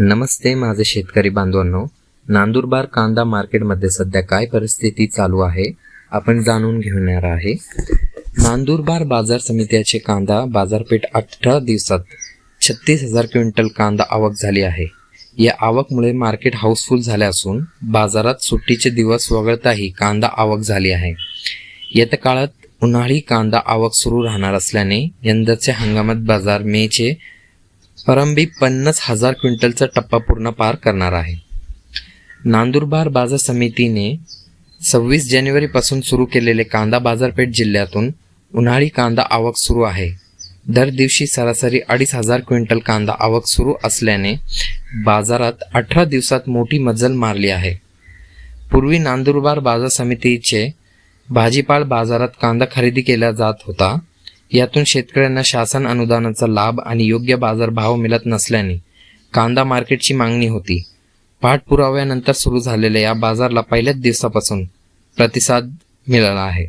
नमस्ते माझे शेतकरी बांधवांनो. नांदुरबार कांदा मार्केटमध्ये सध्या काय परिस्थिती चालू आहे आपण जाणून घेणार आहे. नांदुरबार बाजार समित्याचे कांदा बाजारपेठ अठरा दिवसात छत्तीस हजार क्विंटल कांदा आवक झाली आहे. या आवकमुळे मार्केट हाऊसफुल झाले असून बाजारात सुट्टीचे दिवस वगळताही कांदा आवक झाली आहे. येत्या काळात उन्हाळी कांदा आवक सुरू राहणार असल्याने यंदाच्या हंगामात बाजार मेचे परंबी पन्नास हजार क्विंटलचा टप्पा पूर्ण पार करणार आहे. नांदुरबार बाजार समितीने सव्वीस जानेवारीपासून सुरू केलेले कांदा बाजारपेठ जिल्ह्यातून उन्हाळी कांदा आवक सुरू आहे. दर दिवशी सरासरी अडीच हजार क्विंटल कांदा आवक सुरू असल्याने बाजारात अठरा दिवसात मोठी मजल मारली आहे. पूर्वी नांदुरबार बाजार समितीचे भाजीपाल बाजारात कांदा खरेदी केला जात होता. यातून शेतकऱ्यांना शासन अनुदानाचा लाभ आणि योग्य बाजारभाव मिळत नसल्याने कांदा मार्केटची मागणी होती. पाठपुराव्यानंतर सुरू झालेल्या या बाजारला पहिल्याच दिवसापासून प्रतिसाद मिळाला आहे.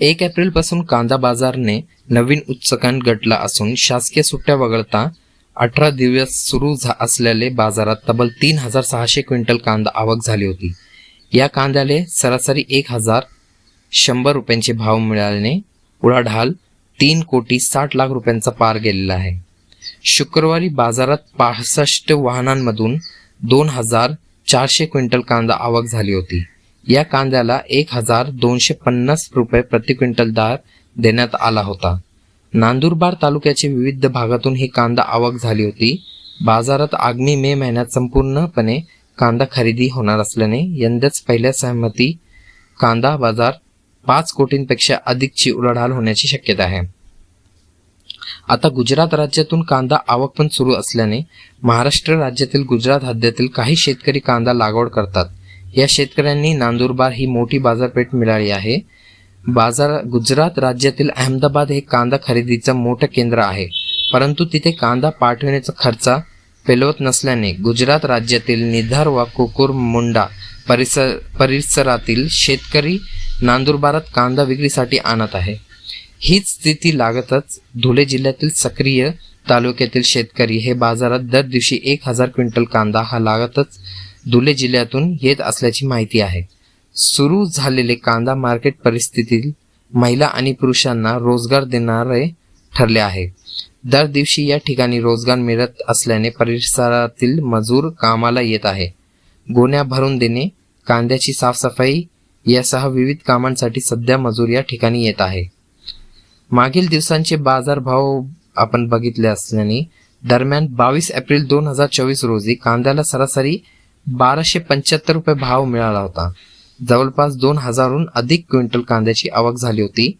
एक एप्रिलपासून कांदा बाजारने नवीन उच्चकान गटला असून शासकीय सुट्ट्या वगळता अठरा दिवस सुरू झा असलेले बाजारात तब्बल तीन हजार सहाशे क्विंटल कांदा आवक झाली होती. या कांद्याले सरासरी एक हजार शंभर रुपयांचे भाव मिळाल्याने उलाढाल तीन कोटी साठ लाख रुपयांचा पार गेलेला आहे. शुक्रवारी बाजारात पासष्ट वाहनांमधून दोन हजार चारशे क्विंटल कांदा आवक झाली होती. या कांद्याला एक हजार दोनशे पन्नास रुपये प्रति क्विंटल दार देण्यात आला होता. नांदुरबार तालुक्याच्या विविध भागातून ही कांदा आवक झाली होती. बाजारात आगामी मे महिन्यात संपूर्णपणे कांदा खरेदी होणार असल्याने यंदाच पहिल्या सहमती कांदा बाजार पाच कोटींपेक्षा अधिकची उलाढाल होण्याची शक्यता आहे. आता गुजरात राज्यातून कांदा आवक पण सुरू असल्याने महाराष्ट्र राज्यातील गुजरात हद्दीतील काही शेतकरी कांदा लागवड करतात. या शेतकऱ्यांनी नांदुरबार ही मोठी बाजारपेठ मिळाली आहे. बाजार गुजरात राज्यातील अहमदाबाद हे कांदा खरेदीचं मोठं केंद्र आहे. परंतु तिथे कांदा पाठविण्याचा खर्च पेलवत नसल्याने गुजरात राज्यातील निधार व कुकुर मुंडा परिसर परिसरातील शेतकरी नांदुरबारात कांदा विक्रीसाठी आणत आहे. हीच स्थिती लागतच धुळे जिल्ह्यातील सक्रिय तालुक्यातील शेतकरी हे बाजारात दर दिवशी एक हजार क्विंटल कांदा हा लागतच धुळे जिल्ह्यातून येत असल्याची माहिती आहे. सुरू झालेले कांदा मार्केट परिस्थितीत महिला आणि पुरुषांना रोजगार देणारे ठरले आहे. दर दिवशी या ठिकाणी रोजगार मिळत असल्याने परिसरातील मजूर कामाला येत आहे. गोण्या भरून देणे कांद्याची साफसफाई यासह विविध कामांसाठी सध्या मजूर या ठिकाणी येत आहे. मागील दिवसांचे बाजारभाव आपण बघितले असल्याने दरम्यान बावीस एप्रिल दोन हजार चोवीस रोजी कांद्याला सरासरी बाराशे पंच्याहत्तर रुपये भाव मिळाला होता. जवळपास दोन हजारहून अधिक क्विंटल कांद्याची आवक झाली होती.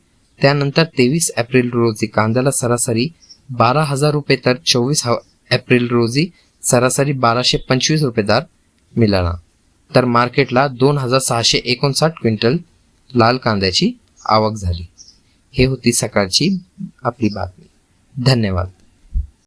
त्यानंतर तेवीस एप्रिल रोजी कांद्याला सरासरी बारा हजार रुपये तर चोवीस एप्रिल रोजी सरासरी बाराशे पंचवीस रुपये दर मिळाला. तर मार्केटला दोन हजार सहाशे एकोणसाठ क्विंटल लाल कांद्याची आवक झाली. हे होती सकाळची आपली बातमी. धन्यवाद.